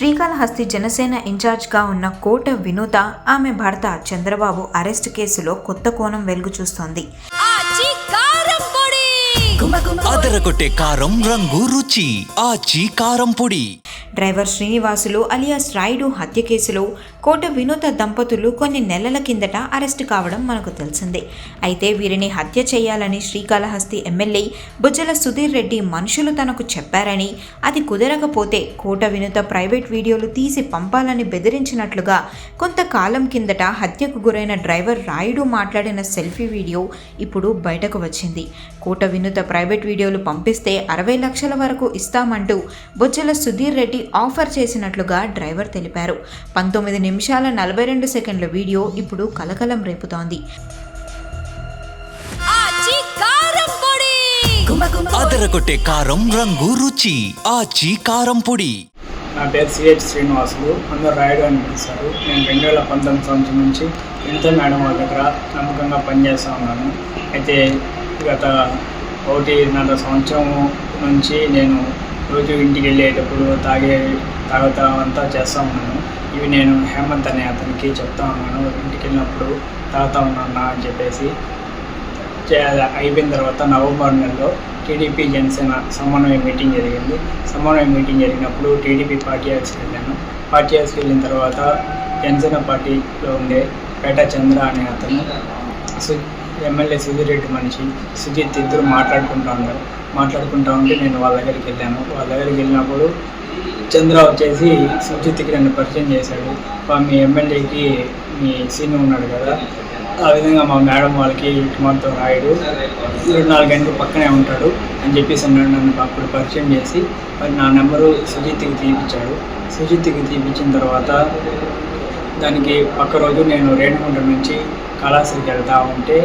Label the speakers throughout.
Speaker 1: శ్రీకాళహస్తి జనసేన ఇన్ఛార్జ్గా ఉన్న కోట వినూత ఆమె భర్త చంద్రబాబు అరెస్ట్ కేసులో కొత్త కోణం వెలుగు చూస్తోంది.
Speaker 2: అదరగొట్టే కారం రంగు రుచి. ఆచి కారం పొడి.
Speaker 1: డ్రైవర్ శ్రీనివాసులు అలియాస్ రాయుడు హత్య కేసులో కోట వినూత దంపతులు కొన్ని నెలల కిందట అరెస్టు కావడం మనకు తెలిసిందే. అయితే వీరిని హత్య చేయాలని శ్రీకాళహస్తి ఎమ్మెల్యే బుజ్జల సుధీర్ రెడ్డి మనుషులు తనకు చెప్పారని అది కుదరకపోతే కోట వినూత ప్రైవేట్ వీడియోలు తీసి పంపాలని బెదిరించినట్లుగా కొంతకాలం కిందట హత్యకు గురైన డ్రైవర్ రాయుడు మాట్లాడిన సెల్ఫీ వీడియో ఇప్పుడు బయటకు వచ్చింది. కోట వినూత ప్రైవేట్ వీడియోలు పంపిస్తే అరవై లక్షల వరకు ఇస్తామంటూ బుజ్జల సుధీర్ రెడ్డి ఆఫర్ చేసినట్లుగా డ్రైవర్ తెలిపారు. పంతొమ్మిది నిమిషాల నలభై రెండు సెకండ్ల వీడియో ఇప్పుడు కలకలం రేపుతోంది.
Speaker 2: అదరగొట్టే కారం రంగు రుచి ఆచి కారం పొడి.
Speaker 3: నా పేరు సిహెచ్ శ్రీనివాసులు. అందరూ రాయుడు అని పిలుస్తారు నేను రెండు వేల పంతొమ్మిది సంవత్సరం నుంచి వినిత మేడం వాళ్ళ దగ్గర నమ్మకంగా పనిచేస్తూ ఉన్నాను. అయితే గత ఒకటిన్నర సంవత్సరం నుంచి నేను రోజు ఇంటికి వెళ్ళేటప్పుడు తాగే తాగుతా అంతా చేస్తూ ఉన్నాను. ఇవి నేను హేమంత్ అనే అతనికి చెప్తా ఉన్నాను. ఇంటికి వెళ్ళినప్పుడు తాగుతా ఉన్నాను అని చెప్పేసి. అయిపోయిన తర్వాత నవంబర్ నెలలో టీడీపీ జనసేన సమన్వయ మీటింగ్ జరిగింది. సమన్వయ మీటింగ్ జరిగినప్పుడు టీడీపీ పార్టీ హౌస్కి వెళ్ళాను. పార్టీ హౌస్కి వెళ్ళిన తర్వాత జనసేన పార్టీలో ఉండే పేట చంద్ర అనే అతను. ఎమ్మెల్యే సుధీరెడ్డి మనిషి సుజిత్ ఇద్దరు మాట్లాడుకుంటూ ఉన్నారు. మాట్లాడుకుంటా ఉంటే నేను వాళ్ళ దగ్గరికి వెళ్ళాను. వాళ్ళ దగ్గరికి వెళ్ళినప్పుడు చంద్ర వచ్చేసి సుజిత్కి నన్ను పరిచయం చేశాడు. మీ ఎమ్మెల్యేకి మీ సీన్ ఉన్నాడు కదా ఆ విధంగా మా మేడం వాళ్ళకి ఇటుమంతో రాయుడు. ఇరవై నాలుగు గంటలు పక్కనే ఉంటాడు అని చెప్పేసి అన్నాడు. నన్ను అప్పుడు పరిచయం చేసి మరి నా నెంబరు సుజిత్కి తీపిచ్చాడు. సుజిత్కి తీపిచ్చిన తర్వాత దానికి పక్క రోజు నేను రేణుగుంట నుంచి కళాశ్రీకి వెళ్తా ఉంటే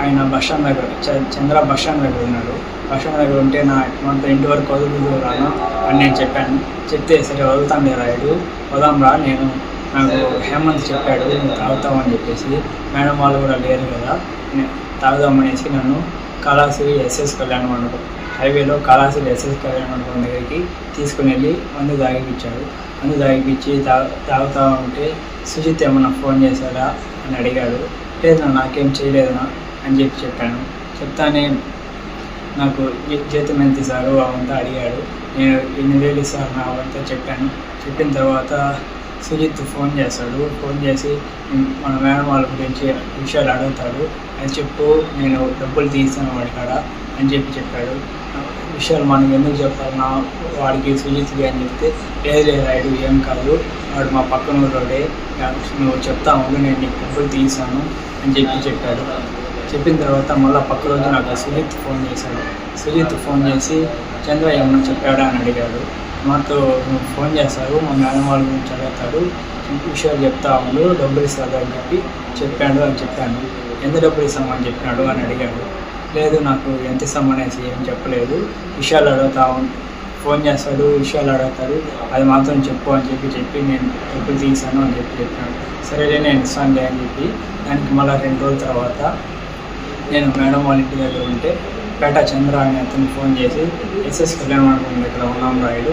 Speaker 3: ఆయన బస్టాండ్ దగ్గర చంద్ర బస్టాండ్ దగ్గర ఉన్నాడు బస్ దగ్గర ఉంటే నా మనతో ఇంటి వరకు వదులు రాను అని నేను చెప్పాను. చెప్తే సరే వదులుతాను రాయుడు వదాం రా నేను నాకు హేమంత్ చెప్పాడు నేను తాగుతామని చెప్పేసి. మేడం వాళ్ళు కూడా లేరు కదా నేను తాగుదామనేసి నన్ను కళాశ్రీ ఎస్ఎస్ కళ్యాణ మండపం హైవేలో కళాశ్రీ ఎస్ఎస్ కళ్యాణ మండపం దగ్గరికి తీసుకుని వెళ్ళి మందు తాగిపించాడు మందు తాగిపించి తా తాగుతా ఉంటే సుజిత్ ఏమన్నా ఫోన్ చేశాడా అని అడిగాడు. లేదు నాకేం చేయలేదనా అని చెప్పి చెప్పాను. చెప్తానే నాకు జీతం ఎంత ఇస్తారు అవంతా అడిగాడు. నేను ఎన్ని వేలు ఇస్తాను నా అవంతా చెప్పాను. చెప్పిన తర్వాత సుజిత్ ఫోన్ చేస్తాడు. ఫోన్ చేసి మన మేడం వాళ్ళ గురించి విషయాలు అడుగుతాడు. అని చెప్పు నేను డబ్బులు తీస్తాను వాడి కాడ అని చెప్పి చెప్పాడు. విషయాలు మనం ఎందుకు చెప్పాలి నా వాడికి సుజిత్కి అని చెప్తే లేదు లేదు రాయుడు ఏం కాదు. వాడు మా పక్కన ఊరోడే. నువ్వు చెప్తా ఉండు నేను నీకు డబ్బులు తీసాను అని చెప్పి చెప్పాడు. చెప్పిన తర్వాత మళ్ళీ పక్క రోజు నాకు సుజిత్ ఫోన్ చేశాడు. సుజిత్ ఫోన్ చేసి చంద్ర ఏమన్నా చెప్పాడా? అని అడిగాడు. మాతో ఫోన్ చేశారు. మా మేడం వాళ్ళ గురించి అడుగుతాడు. విషయాలు చెప్తా ఉండు డబ్బులు ఇస్తాడు అని చెప్పి చెప్పాడు అని చెప్పాను. ఎంత డబ్బులు ఇస్తామని చెప్పినాడు అని అడిగాడు. లేదు నాకు ఎంత ఇస్తామనేసి ఏం చెప్పలేదు. విషయాలు అడుగుతా ఫోన్ చేస్తాడు విషయాలు అడుగుతాడు. అది మాత్రం చెప్పు అని చెప్పి చెప్పి నేను డబ్బులు తీసాను అని చెప్పి చెప్పాను సరేలే నేను ఇస్తానులే అని చెప్పి దానికి మళ్ళీ రెండు రోజుల తర్వాత నేను మేడం వాళ్ళ ఇంటి దగ్గర ఉంటే పేట చంద్ర అని అతను ఫోన్ చేసి ఎస్ఎస్ కళ్యాణ మండపం దగ్గర ఉన్నాం రాయుడు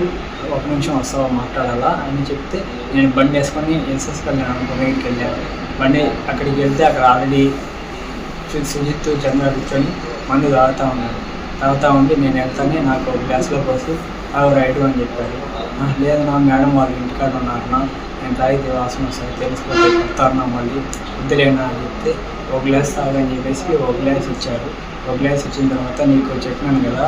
Speaker 3: ఒక నిమిషం వస్తావా మాట్లాడాలా? అని చెప్తే నేను బండి వేసుకొని ఎస్ఎస్ కళ్యాణ మండపం దగ్గరికి వెళ్ళాను. బండి అక్కడికి వెళ్తే అక్కడ ఆల్రెడీ సుజిత్ చంద్ర కూర్చొని మందు తాగుతూ ఉన్నాడు తాగుతూ ఉంటే నేను వెళ్తానే నాకు ఒక గ్లాస్లో పోసి తాగు రైడు అని చెప్పారు. లేదు నా మేడం వాళ్ళు ఇంటికాడ ఉన్నారన్నా నేను తాగితే వాసన వస్తుంది తెలిసిపోతే కొడతారన్నా మళ్ళీ వద్దులేనా అని చెప్తే ఒక గ్లాస్ తాగని చెప్పేసి ఒక గ్లాస్ ఇచ్చారు. ఒక గ్లాస్ ఇచ్చిన తర్వాత నీకు చెప్పాను కదా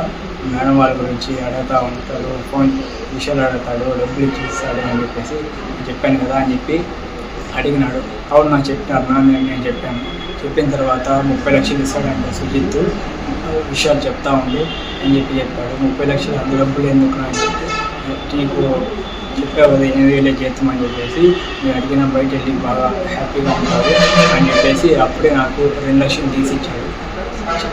Speaker 3: మేడం వాళ్ళ గురించి అడగతా ఉంటాడు ఫోన్ విషయాలు అడుగుతాడు డబ్బులు ఇచ్చి అని చెప్పేసి చెప్పాను కదా అని చెప్పి అడిగినాడు. అవును నాకు చెప్పాను నా నేను నేను చెప్పాను. చెప్పిన తర్వాత ముప్పై లక్షలు ఇస్తాడంట సుజిత్ విషయాలు చెప్తా ఉండి అని చెప్పి చెప్పాడు. ముప్పై లక్షలు అందులో డబ్బులు ఎందుకు అని చెప్పి నీకు చెప్పావు కదా ఎనిమిది వేలే జీతం అని చెప్పేసి నేను అడిగిన బయట వెళ్ళి బాగా హ్యాపీగా ఉంటారు అని చెప్పేసి అప్పుడే నాకు రెండు లక్షలు తీసి ఇచ్చాడు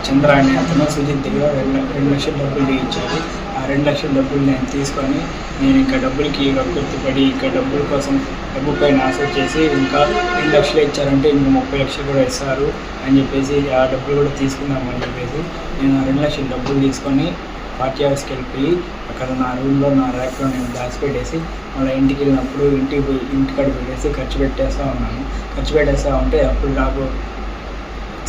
Speaker 3: చంద్ర అనే అతను సుజిత్ దగ్గర రెండు రెండు లక్షల డబ్బులు తీయించాడు ఆ రెండు లక్షల డబ్బులు నేను తీసుకొని నేను ఇంకా డబ్బులకి గుర్తుపడి ఇంకా డబ్బుల కోసం డబ్బు పైన ఆశ చేసి ఇంకా రెండు లక్షలు ఇచ్చారంటే ఇంకా ముప్పై లక్షలు కూడా ఇస్తారు అని చెప్పేసి ఆ డబ్బులు కూడా తీసుకుందామని చెప్పేసి నేను ఆ రెండు లక్షల డబ్బులు తీసుకొని పార్టీ హౌస్కి వెళ్ళిపోయి అక్కడ నా రూమ్లో నా ర్యాక్లో నేను దాచిపెట్టేసి మళ్ళీ ఇంటికి వెళ్ళినప్పుడు ఇంటికి పోయి ఇంటికాడ పెట్టేసి ఖర్చు పెట్టేస్తూ ఉన్నాను. ఖర్చు పెట్టేస్తూ ఉంటే అప్పుడు నాకు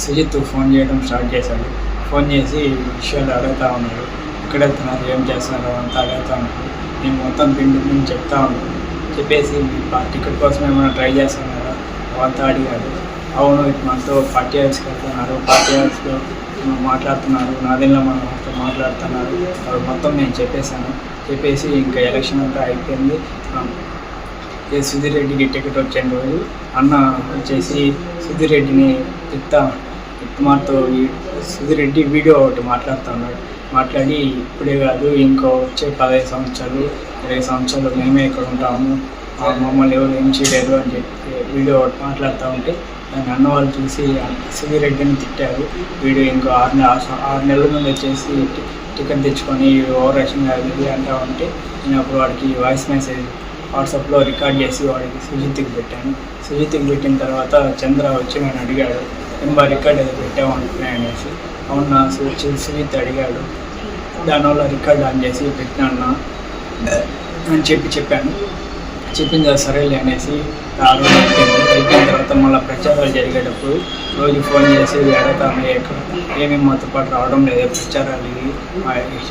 Speaker 3: సుజిత్ ఫోన్ చేయడం స్టార్ట్ చేశాడు. ఫోన్ చేసి విషయాలు అడుగుతూ ఉన్నాడు. ఎక్కడ వెళ్తున్నారు ఏం చేస్తున్నారు అంతా అడుగుతూ ఉన్నాడు. నేను మొత్తం పిండి నేను చెప్తా ఉన్నాను. చెప్పేసి "మీ టికెట్ కోసం ఏమైనా ట్రై చేస్తున్నారా? అంతా అడిగాడు. అవును ఇటు పార్టీ హౌస్కి వెళ్తున్నారు పార్టీ హౌస్లో మాట్లాడుతున్నారు నాదెల్లో మనం వాళ్ళతో మాట్లాడుతున్నారు. వాళ్ళు మొత్తం నేను చెప్పేశాను. చెప్పేసి ఇంకా ఎలక్షన్ అంతా అయిపోయింది. ఏ సుధీర్ రెడ్డికి టికెట్ వచ్చాను రోజు? అన్న వచ్చేసి సుధీర్ రెడ్డిని తిట్టా మాతో సుధీర్ రెడ్డి వీడియో ఒకటి మాట్లాడుతూ ఉన్నాడు మాట్లాడి ఇప్పుడే కాదు ఇంకో వచ్చే పదహైదు సంవత్సరాలు ఇరవై సంవత్సరాలు మేమే ఇక్కడ ఉంటాము. మమ్మల్ని ఎవరు ఏం చేయలేదు అని చెప్పి వీడియో మాట్లాడుతూ ఉంటే దాన్ని అన్న వాళ్ళు చూసి సివి రెడ్డిని తిట్టారు. వీడియో ఇంకో ఆరు నెల ఆరు నెలల ముందు వచ్చేసి టికెట్ తెచ్చుకొని ఓవర్ రక్షణ కాదు అంటా ఉంటే నేను అప్పుడు వాడికి వాయిస్ మెసేజ్ వాట్సాప్లో రికార్డ్ చేసి వాడికి సుజిత్కి పెట్టాను. సుజిత్కి పెట్టిన తర్వాత చంద్ర వచ్చి నన్ను అడిగాడు ఎంబా రికార్డ్ ఏదో పెట్టావు అనుకున్నాయి అనేసి. అవునా సుజి సుజిత్ అడిగాడు. దానివల్ల రికార్డ్ ఆన్ చేసి పెట్టినా అని చెప్పి చెప్పాను. చెప్పింది "అది సరేలే అనేసి ఆ రోజు అయిపోయింది అయిపోయిన తర్వాత మళ్ళీ ప్రచారాలు జరిగేటప్పుడు రోజు ఫోన్ చేసి అడుగుతాను ఎక్కడ ఏమేమి మాతో పాటు రావడం లేదు ప్రచారాలు ఇవి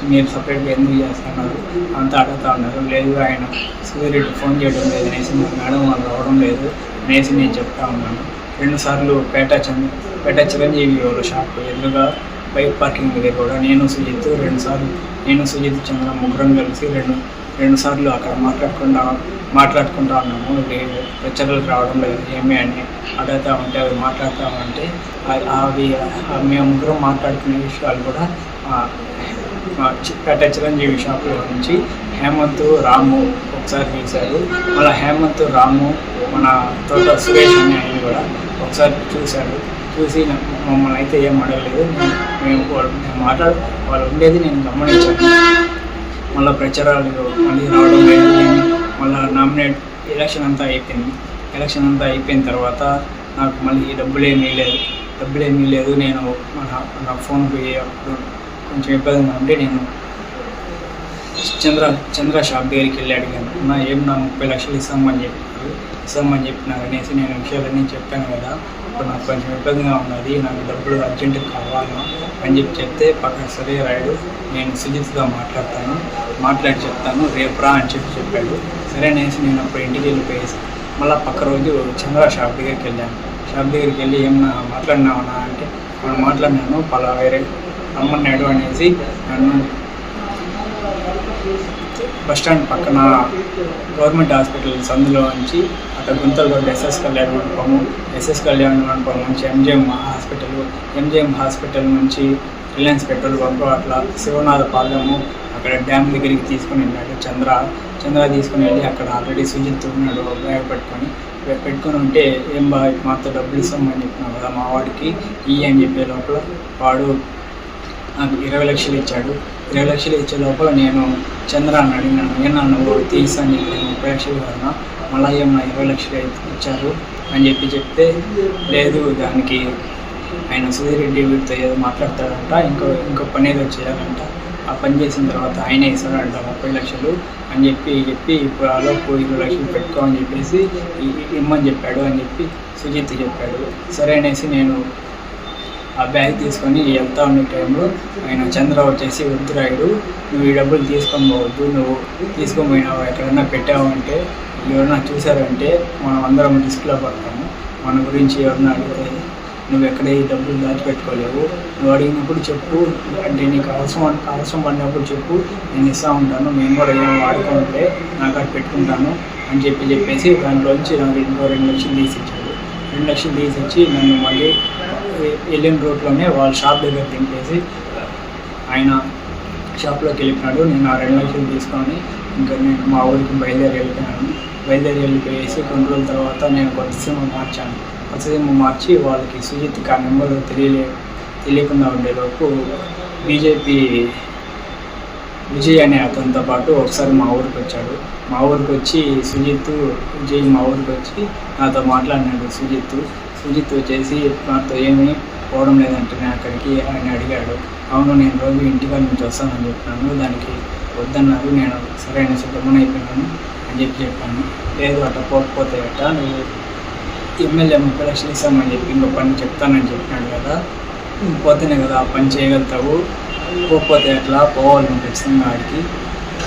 Speaker 3: మీరు సపరేట్గా ఎందుకు చేస్తున్నారు? అంతా అడుగుతా ఉన్నారు. లేదు ఆయన సూర్యుడు ఫోన్ చేయడం లేదు అనేసి మా మేడం వాళ్ళు రావడం లేదు అనేసి నేను చెప్తా ఉన్నాను. రెండుసార్లు పేట చంద్ర పేట చిరంజీవి వాళ్ళ షాప్ ఎదురుగా బైక్ పార్కింగ్ దగ్గర కూడా నేను సుజిత్ రెండుసార్లు నేను సుజిత్ చంద్ర ముగ్గురం కలిసి రెండు రెండు సార్లు అక్కడ మాట్లాడకుండా మాట్లాడుకుంటా ఉన్నాము. లే- ప్రచారాలకు రావడం లేదు. ఏమి అని అడుగుతా ఉంటే అవి మాట్లాడతామంటే అవి మేము ముగ్గురం మాట్లాడుకునే విషయాలు కూడా పేట చిరంజీవి షాప్లో నుంచి హేమంత్ రాము ఒకసారి చూశారు. మళ్ళీ హేమంత్ రాము మన తోట సురేష్ అని ఆయన కూడా ఒకసారి చూశారు. చూసి మమ్మల్ని అయితే ఏం అడగలేదు. మేము- వాళ్ళు మేము మాట్లాడు వాళ్ళు ఉండేది నేను గమనించాను. మళ్ళీ ప్రచారాలు మళ్ళీ రావడం లేదు మళ్ళీ నామినేట్ ఎలక్షన్ అంతా అయిపోయింది. ఎలక్షన్ అంతా అయిపోయిన తర్వాత నాకు మళ్ళీ డబ్బులు ఏమీ లేదు డబ్బులు ఏమీ లేదు నేను నా ఫోన్కి అప్పుడు కొంచెం ఇబ్బందిగా ఉంటే నేను చంద్ర చంద్ర షాప్ దగ్గరికి వెళ్ళి అడిగాను. నా ఏం నా ముప్పై లక్షలు ఇస్తామని చెప్పారు. ఇస్తామని చెప్పినారు అనేసి నేను విషయాలన్నీ చెప్పాను కదా. ఇప్పుడు నాకు కొంచెం ఇబ్బందిగా ఉన్నది. నాకు డబ్బులు అర్జెంటుగా కావాలా అని చెప్పి చెప్తే పక్కన సరే రాయుడు నేను సుజిత్గా మాట్లాడతాను మాట్లాడి చెప్తాను రేపు రా అని చెప్పి చెప్పాడు. సరే అనేసి నేను అప్పుడు ఇంటికి వెళ్ళిపోయేసి మళ్ళీ పక్క రోజు చంద్ర షాప్ దగ్గరికి వెళ్ళాను. షాప్ దగ్గరికి వెళ్ళి ఏమన్నా మాట్లాడినావనా అంటే మనం మాట్లాడినాను పలా వేరే రమ్మన్నాడు అనేసి నన్ను బస్ స్టాండ్ పక్కన గవర్నమెంట్ హాస్పిటల్ సందులో నుంచి అక్కడ గుంతలగూడ ఎస్ఎస్ కళ్యాణ్ మండపము ఎస్ఎస్ కళ్యాణ్ మండపం నుంచి ఎంజిఎం హాస్పిటల్ ఎంజిఎం హాస్పిటల్ నుంచి రిలయన్స్ పెట్రోల్ పంపు అట్లా శివనాథ పాలెము అక్కడ డ్యామ్ దగ్గరికి తీసుకుని వెళ్ళాడు చంద్ర. చంద్ర తీసుకుని వెళ్ళి అక్కడ ఆల్రెడీ సుజిత్ ఉన్నాడు బ్యాగ్ పెట్టుకొని. పెట్టుకొని ఉంటే ఏం బా మాతో డబ్బులు ఇస్తామని చెప్పినావు కదా మా వాడికి ఈ అని చెప్పే లోపల వాడు నాకు ఇరవై లక్షలు ఇచ్చాడు. ఇరవై లక్షలు ఇచ్చే లోపల నేను చంద్ర అని అడిగినాను ఏనా నువ్వు తీసాను నేను ప్రేక్షకులు ముప్పై మళ్ళీ ఏమన్నా ఇరవై లక్షలు అయితే ఇచ్చారు అని చెప్పి చెప్తే లేదు దానికి ఆయన సుధీరెడ్డి వీటితో ఏదో మాట్లాడతాడంట ఇంకో ఇంకో పని ఏదో చేయాలంట. ఆ పని చేసిన తర్వాత ఆయన ఇస్తాడంట ముప్పై లక్షలు అని చెప్పి చెప్పి ఇప్పుడు ఆలోపు ఇరవై లక్షలు పెట్టుకో అని చెప్పేసి ఇమ్మని చెప్పాడు అని చెప్పి సుజిత్ చెప్పాడు. సరే అనేసి నేను ఆ బ్యాగ్ తీసుకొని వెళ్తా ఉన్న టైంలో ఆయన చంద్ర వచ్చేసి వద్దురాయుడు నువ్వు ఈ డబ్బులు తీసుకొని పోవద్దు నువ్వు తీసుకొని పోయినావు? ఎక్కడన్నా పెట్టావంటే ఎవరన్నా చూసారంటే మనం అందరం రిస్క్లో పడతాము. మన గురించి ఎవరన్నా అడిగితే నువ్వు ఎక్కడ ఈ డబ్బులు దాచిపెట్టుకోలేవు? నువ్వు అడిగినప్పుడు చెప్పు. అంటే నీకు అవసరం అవసరం పడినప్పుడు చెప్పు. నేను ఇస్తూ ఉంటాను. మేము కూడా ఏం వాడుకుంటే నాకు అది పెట్టుకుంటాను. అని చెప్పి చెప్పేసి దాంట్లోంచి నాకు ఇంకో రెండు లక్షలు తీసి ఇచ్చాడు. రెండు లక్షలు తీసి ఇచ్చి నన్ను మళ్ళీ ఎల్ఎం రోడ్లోనే వాళ్ళ షాప్ దగ్గర దింపేసి ఆయన షాప్లోకి వెళ్ళిపోయినాడు. నేను ఆ రెండు లక్షలు తీసుకొని ఇంకా నేను మా ఊరికి బయలుదేరి వెళ్ళిపోయాను. బయలుదేరి వెళ్ళిపోయేసి కొన్ని రోజుల తర్వాత నేను కొత్త సిమ్ మార్చాను. కొత్త సిమ్ మార్చి వాళ్ళకి సుజిత్కి ఆ నెంబర్ తెలియలే తెలియకుండా ఉండేలోపు బీజేపీ విజయ్ అనే అతనితో పాటు ఒకసారి మా ఊరికి వచ్చాడు. మా ఊరికి వచ్చి సుజిత్ విజయ్ మా ఊరికి వచ్చి నాతో మాట్లాడినాడు సుజిత్. సుజిత్ వచ్చేసి నాతో ఏమీ పోవడం లేదంటే నేను అక్కడికి ఆయన అడిగాడు. అవును నేను రోజు ఇంటికాడ నుంచి వస్తానని చెప్పాను. దానికి వద్దన్నారు. నేను సరే శుభ్రమని గమనం అయిపోయినాను అని చెప్పి చెప్పాను. లేదు అట్లా పోకపోతే అట్ట నువ్వు ఎమ్మెల్యే ముప్పై లక్షలు ఇస్తామని చెప్పి ఇంకో పని చెప్తానని చెప్పినాడు కదా. నువ్వు పోతేనే కదా ఆ పని చేయగలుగుతావు. పోకపోతే అట్లా పోవాలి ఖచ్చితంగా ఆడికి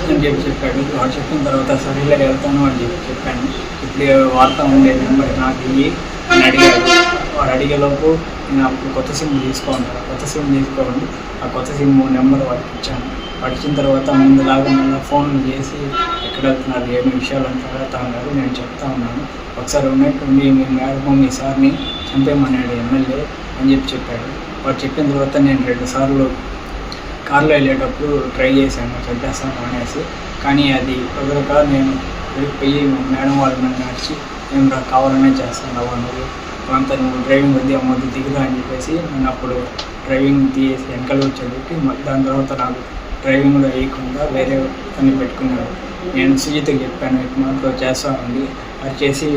Speaker 3: అని చెప్పి చెప్పాడు. వాడు చెప్పిన తర్వాత సరేలే వెళ్తాను అని చెప్పి చెప్పాను. ఇప్పుడు వార్త ఉండే నెంబర్ నాకు ఇయ్యి అని అడిగాడు అడిగేలోపు నేను అప్పుడు కొత్త సిమ్ తీసుకోండి కొత్త సిమ్ తీసుకోండి. ఆ కొత్త సిమ్ నెంబర్ వాడికి ఇచ్చాను. వాడు ఇచ్చిన తర్వాత ముందులాగా మళ్ళీ ఫోన్ చేసి ఎక్కడ వెళ్తున్నారు ఏమి విషయాలు అంటారా అన్నారు. ఉన్నారు నేను చెప్తా ఉన్నాను. ఒకసారి ఉన్నట్టుండి మీ మేడం మీ సార్ని చంపేయమన్నాడు ఎమ్మెల్యే అని చెప్పి చెప్పాడు. వాడు చెప్పిన తర్వాత నేను రెండు సార్లు కార్లో వెళ్ళేటప్పుడు ట్రై చేశాను చంపేస్తాను అనేసి. కానీ అది కుదరక నేను వెళ్ళిపోయి మేడం వాళ్ళు నన్ను నడిచి నేను నాకు కావాలనే చేస్తాను అన్నది అంత నువ్వు డ్రైవింగ్ వద్దు అమ్మొద్దు దిగుదా అని చెప్పేసి నేను అప్పుడు డ్రైవింగ్ తీసి వెనకాల చెప్పి దాని తర్వాత నాకు డ్రైవింగ్ వేయకుండా వేరే పని పెట్టుకున్నాను నేను సుజిత్కి చెప్పాను ఇటు మాటలో చేస్తానండి అది చేసి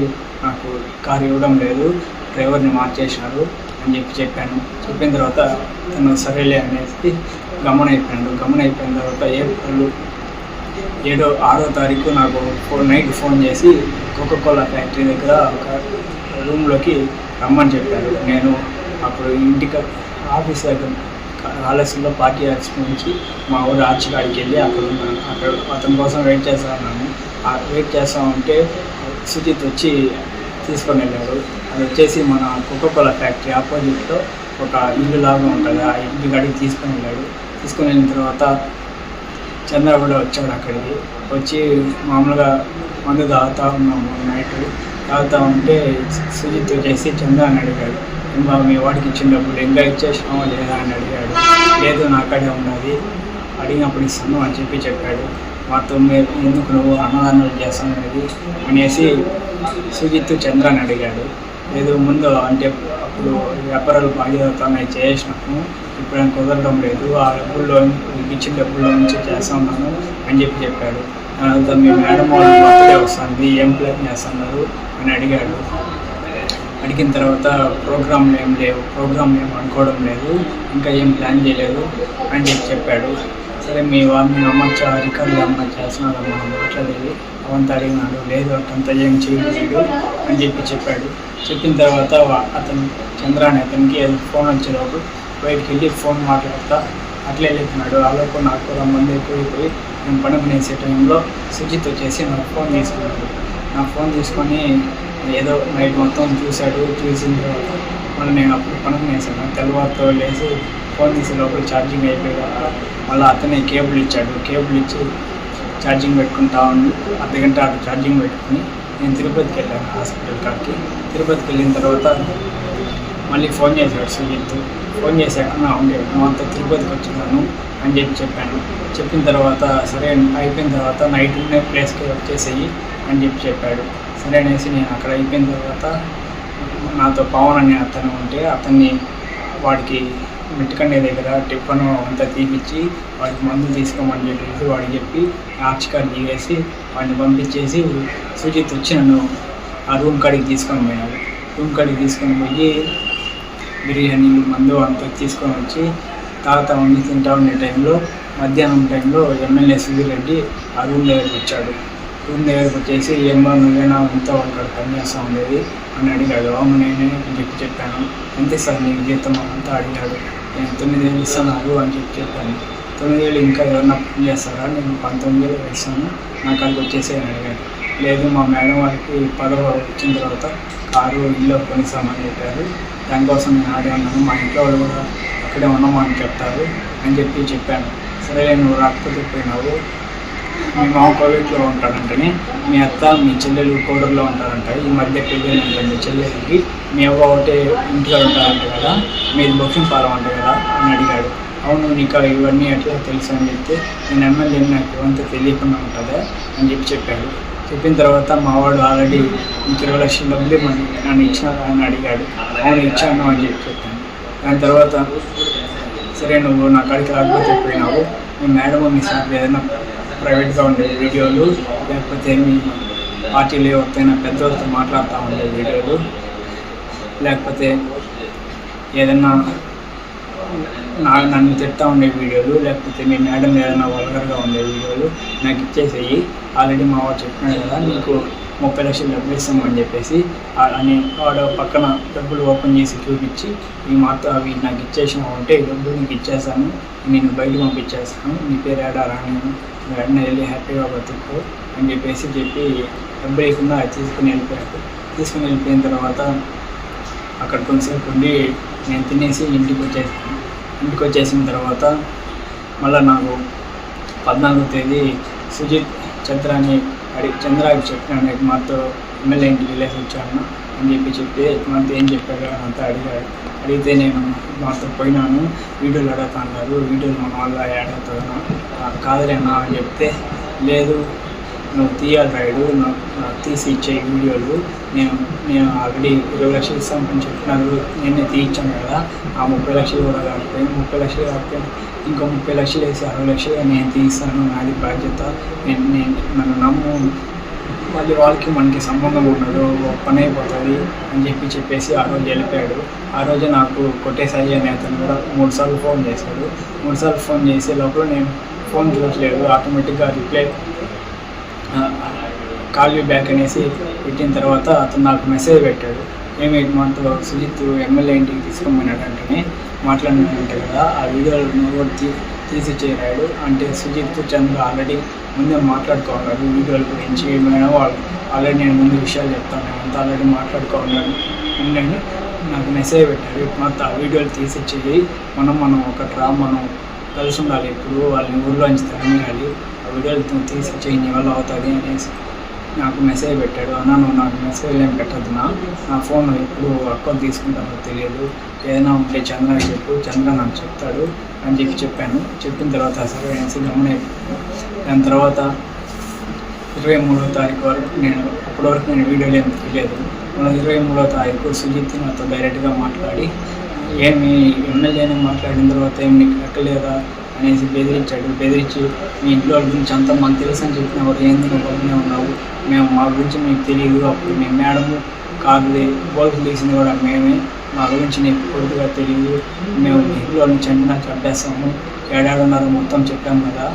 Speaker 3: నాకు కారు ఇవ్వడం లేదు డ్రైవర్ని మార్చేసినారు అని చెప్పి చెప్పాను. చెప్పిన తర్వాత తను సరేలే అనేసి గమనైపోయాడు గమనైపోయిన తర్వాత ఏప్రిల్ ఏడో ఆరో తారీఖు నాకు ఫోర్ నైట్ ఫోన్ చేసి కోకోకోలా ఫ్యాక్టరీ దగ్గర ఒక రూమ్లోకి రమ్మని చెప్పారు. నేను అప్పుడు ఇంటికి ఆఫీస్ దగ్గర ఆలస్యంలో పార్టీ ఆఫీస్ నుంచి మా ఊరు ఆర్చికాడికి వెళ్ళి అక్కడ ఉన్నాను. అక్కడ అతని కోసం వెయిట్ చేస్తా ఉన్నాను. వెయిట్ చేస్తా ఉంటే సుజిత్ వచ్చి తీసుకొని వెళ్ళాడు. అది వచ్చేసి మన కోకోకోలా ఫ్యాక్టరీ ఆపోజిట్లో ఒక ఇల్లు లాగా ఉంటుంది. ఆ ఇంటి గడికి తీసుకొని వెళ్ళాడు. తీసుకొని వెళ్ళిన తర్వాత చంద్ర కూడా వచ్చాడు అక్కడికి. వచ్చి మామూలుగా మందు తాగుతూ ఉన్నాము నైట్. తాగుతూ ఉంటే సుజిత్ చేసి చంద్ర అని అడిగాడు. బాబు మీ వాడికి ఇచ్చిన డబ్బులు ఇంకా ఇచ్చేసినావా లేదా అని అడిగాడు. లేదు నా అక్కడే ఉన్నది. అడిగినప్పుడు ఇస్తాను అని చెప్పి చెప్పాడు. మాతో మీరు ఎందుకు నువ్వు అన్నదానాలు చేస్తాను అనేది అనేసి సుజిత్ చంద్ర అని అడిగాడు. లేదు ముందు అంటే అప్పుడు వ్యాపారాలు బాగా జరుగుతున్నాయి చేసినప్పుడు ఇప్పుడు కుదరడం లేదు. ఆ డబ్బుల్లో మీకు ఇచ్చిన డబ్బుల్లో నుంచి చేస్తా ఉన్నాను అని చెప్పి చెప్పాడు. తర్వాత మీ మేడం వాళ్ళు బర్త్డే వస్తుంది ఏం ప్లాన్ చేస్తున్నారు అని అడిగాడు. అడిగిన తర్వాత ప్రోగ్రాంలు ఏం లేవు ప్రోగ్రామ్ ఏం అనుకోవడం లేదు ఇంకా ఏం ప్లాన్ చేయలేదు అని చెప్పి చెప్పాడు. సరే మీ వారిని మీ అమ్మచ్చ రికార్డులు అమ్మ చేస్తున్నాడు మనం మాట్లాడేది. అవంతా అడిగినాడు. లేదు అటంతా ఏం చేయలేదు అని చెప్పి చెప్పాడు. చెప్పిన తర్వాత అతను చంద్ర అనే అతనికి ఫోన్ వచ్చేటప్పుడు బయటికి వెళ్ళి ఫోన్ మాట్లాడతా. అట్లే వెళ్తున్నాడు. అలాగే నాకు రమ్మంది ఎక్కువైపోయి నేను పడుకునేసే టైంలో సుజిత్ వచ్చేసి నాకు ఫోన్ తీసుకున్నాడు. నా ఫోన్ తీసుకొని ఏదో నైట్ మొత్తం చూశాడు. చూసిన తర్వాత మళ్ళీ నేను అప్పుడు పనుకునేసాను తెల్లవారితో లేచి ఫోన్ తీసే లోపల ఛార్జింగ్ అయిపోయాక మళ్ళీ అతనే కేబుల్ ఇచ్చాడు. కేబుల్ ఇచ్చి ఛార్జింగ్ పెట్టుకుంటా ఉండి. అర్ధగంట అటు ఛార్జింగ్ పెట్టుకుని నేను తిరుపతికి వెళ్ళాను హాస్పిటల్ కాడికి. తిరుపతికి వెళ్ళిన తర్వాత మళ్ళీ ఫోన్ చేశాడు సుజిత్ ఫోన్ చేశాక నా ఉండే అంతా తిరుపతికి వచ్చినాను అని చెప్పి చెప్పాను. చెప్పిన తర్వాత సరే అయిపోయిన తర్వాత నైట్ ఉండే ప్లేస్కి వచ్చేసేయి అని చెప్పి చెప్పాడు. సరే అనేసి నేను అక్కడ అయిపోయిన తర్వాత నాతో పవన్ అనే అతను ఉంటే అతన్ని వాడికి మిట్టుకండే దగ్గర టిఫన్ అంతా తీపిచ్చి వాడికి మందు తీసుకోమని చెప్పేసి వాడికి చెప్పి ఆర్చికార్ దిగేసి వాడిని పంపించేసి సుజిత్ వచ్చి నన్ను ఆ రూమ్ కాడికి తీసుకొని పోయినాడు రూమ్ కాడికి తీసుకొని పోయి బిర్యానీ మందు అంతా తీసుకొని వచ్చి తాత వండి తింటా ఉండే టైంలో మధ్యాహ్నం టైంలో ఎమ్మెల్యే సుధీర్ రెడ్డి ఆ రూమ్ దగ్గరికి వచ్చాడు. రూమ్ దగ్గరికి వచ్చేసి ఏమో నువ్వేనా అంతా అక్కడ పనిచేస్తూ ఉండేది అని అడిగాడు. అవును నేనే అని చెప్పి చెప్పాను. అంతే సార్ నీకు జీతం అంతా అడిగాడు. నేను తొమ్మిది వేలు ఇస్తున్నారు అని చెప్పి చెప్పాను. తొమ్మిది వేలు ఇంకా ఎవరన్నా పని చేస్తారా? నేను పంతొమ్మిది వేలు ఇస్తాను నాకు అక్కడికి వచ్చేసి అని అడిగాడు. లేదు మా మేడం వారికి పదవ వచ్చిన తర్వాత కారు ఇల్లు కొనిస్తామని చెప్పారు. దానికోసం నేను ఆడే ఉన్నాను. మా ఇంట్లో వాళ్ళు కూడా అక్కడే ఉన్నాము అని చెప్తారు అని చెప్పి చెప్పాను. సరే నువ్వు రాకపోతే పోయినావు. మీ మామ కోవిడ్లో ఉంటాడంటని మీ అత్త మీ చెల్లెలు కోడర్లో ఉంటారంట. ఈ మధ్య పెళ్ళిందంట మీ చెల్లెలకి. మీ అవ్వ ఒకటే ఇంట్లో ఉంటారంట కదా మీరు బొక్కింగ్ పాలం అంట కదా అని అడిగాడు. అవును నీకు ఇవన్నీ ఎట్లా తెలుసు అని చెప్తే నేను ఎమ్మెల్యే నాకు ఇవంతా తెలియకుండా ఉంటుందా అని చెప్పి చెప్పాడు. చెప్పిన తర్వాత మా వాడు ఆల్రెడీ నీకు ఇరవై లక్షల డబ్బులు నన్ను ఇచ్చాను అని అడిగాడు. అవును ఇచ్చాను అని చెప్పి చెప్పాను. దాని తర్వాత సరే నువ్వు నా కాడికి రాకపోతే పోయినావు. మీ మేడం మీ సార్ ఏదైనా ప్రైవేట్గా ఉండే వీడియోలు లేకపోతే మీ పార్టీలు ఎవరితోనైనా పెద్దవాళ్ళతో మాట్లాడుతూ ఉండే వీడియోలు లేకపోతే ఏదన్నా నా నన్ను తిట్టా ఉండే వీడియోలు లేకపోతే మీ మేడం ఏదైనా వల్గర్గా ఉండే వీడియోలు నాకు ఇచ్చేసేయి. ఆల్రెడీ మా వాడు చెప్పినాడు కదా నీకు ముప్పై లక్షలు డబ్బులు ఇస్తామని చెప్పేసి అని వాడు పక్కన డబ్బులు ఓపెన్ చేసి చూపించి ఈ మాతో అవి నాకు ఇచ్చేసినావు అంటే ఈ డబ్బులు నీకు ఇచ్చేసాను నేను బయటకు పంపించేస్తాను నీ పేరు ఏడా నేను వెంటనే వెళ్ళి హ్యాపీగా బతుకు అని చెప్పేసి చెప్పి డబ్బు లేకుండా అది తీసుకుని వెళ్ళిపోయాడు. తీసుకుని వెళ్ళిపోయిన తర్వాత అక్కడ కొంతసేపు ఉండి నేను తినేసి ఇంటికి వచ్చేసాను ఇంటికి వచ్చేసిన తర్వాత మళ్ళీ నాకు పద్నాలుగో తేదీ సుజిత్ చంద్రాని అడిగి చంద్రాకి చెప్పాను మాతో ఎమ్మెల్యే ఇంటికి వెళ్ళేసి వచ్చాను అని చెప్పి చెప్పి మాతో ఏం చెప్పారు అంతా అడిగాడు అడిగితే నేను మాతో పోయినాను వీడియోలు అడగతా అన్నారు వీడియోలు మన వల్ల యాడ్ కాదులే కాదులేనా అని చెప్తే లేదు నువ్వు తీయాలి రైడు నాకు నాకు తీసి ఇచ్చే వీడియోలు. నేను నేను ఆల్రెడీ ఇరవై లక్షలు ఇస్తామని చెప్పినారు నేనే తీయించాను కదా ఆ ముప్పై లక్షలు కూడా కాకపోయింది ముప్పై లక్షలు కాకపోయింది ఇంకో ముప్పై లక్షలు వేసి అరవై లక్షలు నేను తీస్తాను నాది బాధ్యత. నేను నేను నన్ను నమ్ము. మళ్ళీ వాళ్ళకి మనకి సంబంధం ఉండదు ఓ పని అయిపోతుంది అని చెప్పి చెప్పేసి ఆ రోజు వెళ్ళిపోయాడు. ఆ రోజు నాకు కొట్టేసాయి అనే అతను కూడా మూడు సార్లు ఫోన్ చేశాడు. మూడుసార్లు ఫోన్ చేసే లోపల నేను ఫోన్ చూడట్లేదు ఆటోమేటిక్గా రిప్లై కాల్ యూ బ్యాక్ అనేసి పెట్టిన తర్వాత అతను నాకు మెసేజ్ పెట్టాడు. ఏమి మనతో సుజిత్ ఎమ్మెల్యే ఇంటికి తీసుకోమన్నాడు అంటే మాట్లాడినట్టు కదా ఆ వీడియోలు కూడా తీ తీసి చేరాడు అంటే సుజిత్ చంద్ర ఆల్రెడీ ముందే మాట్లాడుకోవాలి. వీడియోల గురించి ఏమైనా వాళ్ళు ఆల్రెడీ నేను ముందు విషయాలు చెప్తాను. అంతా ఆల్రెడీ మాట్లాడుకోవాలి. ఉండండి నాకు మెసేజ్ పెట్టాడు. మొత్తం ఆ వీడియోలు తీసి చేయి. మనం మనం ఒక డ్రా మనం కలిసి ఉండాలి ఇప్పుడు వాళ్ళని ఊళ్ళోంచి తరమేయాలి ఆ వీడియోలు తీసి చేయి వల్ల అవుతుంది అనేసి నాకు మెసేజ్ పెట్టాడు. అన్న నువ్వు నాకు మెసేజ్ ఏం పెట్టద్దు నా నా ఫోన్ ఎప్పుడు అకౌంట్ తీసుకుంటానో తెలియదు. ఏదైనా ఉంటే చంద్ర చెప్పు. చంద్ర నాకు చెప్తాడు అని చెప్పి చెప్పాను. చెప్పిన తర్వాత సరే అనేసి గమనైపోయాను దాని తర్వాత ఇరవై మూడో తారీఖు వరకు నేను అప్పటి వరకు నేను వీడియోలు ఏం తెలియదు ఇరవై మూడో తారీఖు సుజిత్ నాతో డైరెక్ట్గా మాట్లాడి ఏమి ఎమ్మెల్యేని మాట్లాడిన తర్వాత ఏం నీకు లెక్కలేదా అనేసి బెదిరించాడు. బెదిరించి మీ ఇంట్లో వాళ్ళ గురించి అంతా మాకు తెలుసు అని చెప్పిన వారు ఏంది? నువ్వు బాగానే ఉన్నావు. మేము మా గురించి మీకు తెలియదు. అప్పుడు మీ మేడం కార్లు బోల్కి తీసింది కూడా మేమే. మా గురించి నీకు పూర్తిగా తెలియదు. మేము ఇంట్లో నుంచి చంపినా చంపేస్తాము. ఏడాడున్నారు మొత్తం చెప్పాము కదా.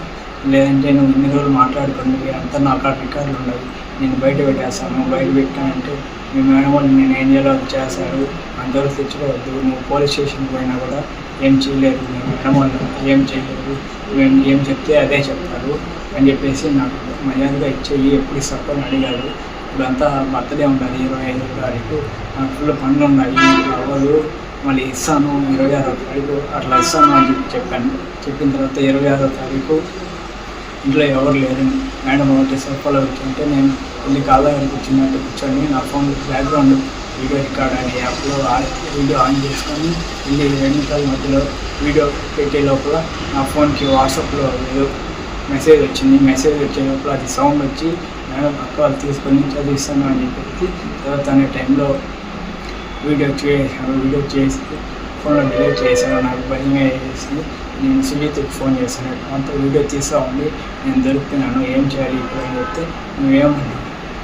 Speaker 3: లేదంటే నువ్వు ఇన్ని రోజులు మాట్లాడుకోండి అంతా నాకు కాడ రికార్డులు ఉండవు. నేను బయట పెట్టేస్తాను. బయట పెట్టానంటే మీ మేడం వాళ్ళు నేను ఏం చేయాలో అది అందరూ తెచ్చుకోవద్దు. నువ్వు పోలీస్ స్టేషన్కి పోయినా కూడా ఏం చేయలేదు. మీ మేడం వాళ్ళు ఏం చేయలేదు. మేము ఏం చెప్తే అదే చెప్తారు అని చెప్పేసి నాకు మర్యాదగా ఇచ్చేయి. ఎప్పుడు ఇస్తాను అని అడిగారు. ఇప్పుడంతా బర్త్డే ఉండాలి. ఇరవై ఐదో తారీఖు. నాకు ఫుల్ పనులు ఉన్నాయి. అవ్వదు మళ్ళీ ఇస్తాను. ఇరవై ఆరో తారీఖు అట్లా ఇస్తాను అని చెప్పి చెప్పాను. చెప్పిన తర్వాత ఇరవై ఆరో తారీఖు ఇంట్లో ఎవరు లేరు. మేడం ఒకటి వచ్చి అంటే నేను వెళ్ళి కాళ్ళ కూర్చున్నట్టు కూర్చొని నా ఫోన్ బ్యాక్గ్రౌండ్ వీడియో రికార్డ్ అనే యాప్లో వీడియో ఆన్ చేసుకొని వెళ్ళి రెండు మధ్యలో వీడియో పెట్టే లోపల నా ఫోన్కి వాట్సాప్లో మెసేజ్ వచ్చింది. మెసేజ్ వచ్చే లోపల అది సౌండ్ వచ్చి మేడం పక్క వాళ్ళు తీసుకొని చదివిస్తాను అని చెప్పి తర్వాత అనే టైంలో వీడియో చేసాను వీడియో చేసి ఫోన్లో డిలీట్ చేశాను. నాకు భయంగా వేసింది. నేను సుజిత్కి ఫోన్ చేశాను. అంత వీడియో తీసా ఉండి నేను దొరుకుతున్నాను ఏం చేయాలి ఇప్పుడు? అని చెప్తే నువ్వేమని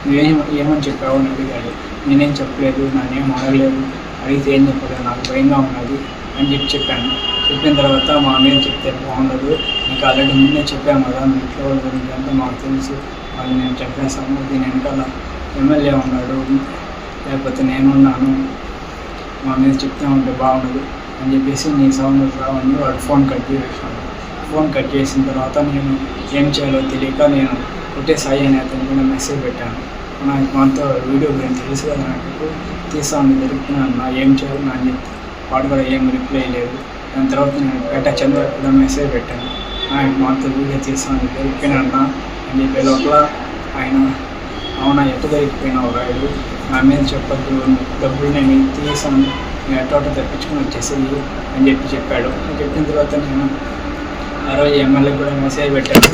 Speaker 3: నువ్వేం ఏమని చెప్పావు అని అడిగాడు నేనేం చెప్పలేదు నానేం అడగలేదు అడిగితే ఏం చెప్పలేదు నాకు భయంగా ఉన్నది అని చెప్పి చెప్పాను. చెప్పిన తర్వాత మా అన్నయ్య చెప్తే బాగుండదు. నీకు ఆల్రెడీ ముందే చెప్పాము కదా మీ ఇంట్లో గురించి అంతా మాకు తెలుసు. వాళ్ళు నేను చెప్పేసాము దీని వెనకాల ఎమ్మెల్యే ఉన్నాడు. లేకపోతే నేనున్నాను. మా మీద చెప్తే ఉంటే బాగుండదు అని చెప్పేసి నీ సౌండ్ రావని వాడు ఫోన్ కట్ చేసాను ఫోన్ కట్ చేసిన తర్వాత నేను ఏం చేయాలో తెలియక నేను ఒకటే సాయి అనే అతను మెసేజ్ పెట్టాను. నాకు మనతో వీడియో గురించి తెలుసు కదా నాకు. తీసాను జరుగుతున్నాను నా ఏం చేయాలి నా అని చెప్తే వాడు కూడా ఏం రిప్లై లేదు. దాని తర్వాత నేను పెట్ట చంద్ర కూడా మెసేజ్ పెట్టాను. ఆయన మనతో వీడియో తీస్తాను జరిగిపోయినా అని చెప్పే లోపల ఆయన అవునా ఎట్ట జరిగిపోయినావు రాయుడు? నా మీద చెప్పద్దు డబ్బులు నేను తీసాను. నేను ఎట్టోట తెప్పించుకొని వచ్చేసింది అని చెప్పి చెప్పాడు. చెప్పిన తర్వాత నేను ఆ రోజు ఎమ్మెల్యే కూడా మెసేజ్ పెట్టాను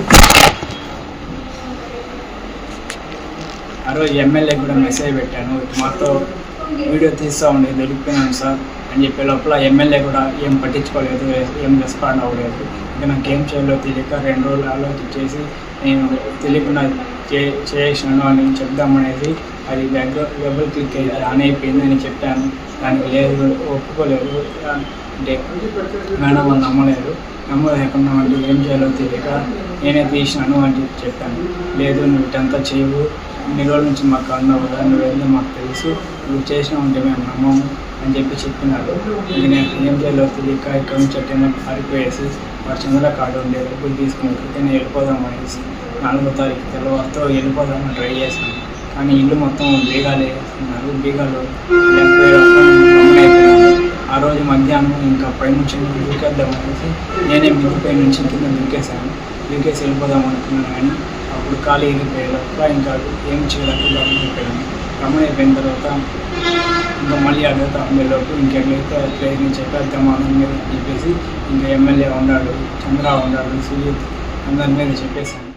Speaker 3: ఆ రోజు ఎమ్మెల్యే కూడా మెసేజ్ పెట్టాను మాతో వీడియో తీస్తూ ఉండే దొరికిపోయినాను సార్ అని చెప్పే లోపల ఎమ్మెల్యే కూడా ఏం పట్టించుకోలేదు ఏం రెస్పాండ్ అవ్వలేదు. ఇంకా నాకు ఏం చేయాలో తెలియక రెండు రోజులు ఆలోచించేసి నేను తెలియకుండా చే చేసినాను అని చెప్దామనేది అది దగ్గర డబుల్ క్లిక్ అయ్యి ఆన్ అయిపోయింది అని చెప్పాను. దానికి లేదు ఒప్పుకోలేదు. అంటే మేడం వాళ్ళు నమ్మలేదు. నమ్మలేకుండా అంటే ఏం చేయాలో తెలియక నేనే తీసినాను అని చెప్పాను. లేదు నువ్వు ఇటంతా చేయవు. ఇన్ని రోజుల నుంచి మాకు అన్నావు కదా నువ్వేందో మాకు తెలుసు. నువ్వు చేసినా ఉంటే మేము నమ్మము అని చెప్పి చెప్పినాడు. ఇంక నేను ఏం చేయాలో తెలియక ఇక్కడ నుంచి అట్టైనా పారిపోయేసి వాడు చంద్ర కార్డు ఉండే డబ్బులు తీసుకుని ఎక్కడికైనా వెళ్ళిపోదాం అనేసి నాలుగో తారీఖు తెల్లవారితో వెళ్ళిపోదామని ట్రై చేశాను. కానీ ఇల్లు మొత్తం బీగాలు వేస్తున్నారు బీగాలు ఆ రోజు మధ్యాహ్నం ఇంకా పైనుంచి దూకేద్దాం అనేసి నేనే మిగిలిపోయి నుంచి కింద దూకేశాను దూకేసి వెళ్ళిపోదాం అనుకున్నాను కానీ అప్పుడు ఖాళీ వెళ్ళిపోయేలోపల ఇంకా ఏం చేయాలంటే అయిపోయాను రమణ అయిపోయిన తర్వాత ఇంకా మళ్ళీ అడుగుతా ఉండేలోపు ఇంకెట్లయితే ప్రయత్నించాక అర్థమానం మీద చెప్పేసి ఇంకా ఎమ్మెల్యే ఉన్నాడు చంద్ర ఉన్నాడు సుజిత్ అందరి మీద చెప్పేసాను